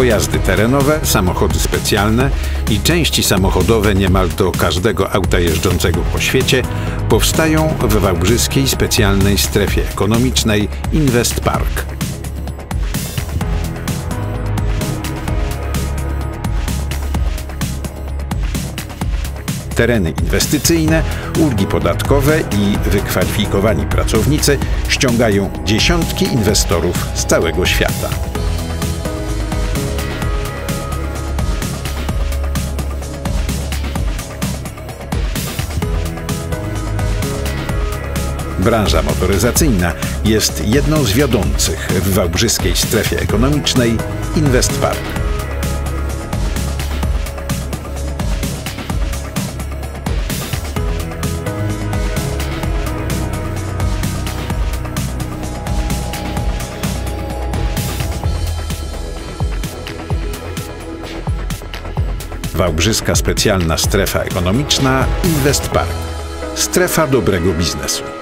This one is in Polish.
Pojazdy terenowe, samochody specjalne i części samochodowe niemal do każdego auta jeżdżącego po świecie powstają w wałbrzyskiej specjalnej strefie ekonomicznej Invest Park. tereny inwestycyjne, ulgi podatkowe i wykwalifikowani pracownicy ściągają dziesiątki inwestorów z całego świata. Branża motoryzacyjna jest jedną z wiodących w wałbrzyskiej strefie ekonomicznej Invest Park. Wałbrzyska Specjalna Strefa Ekonomiczna Invest Park. Strefa dobrego biznesu.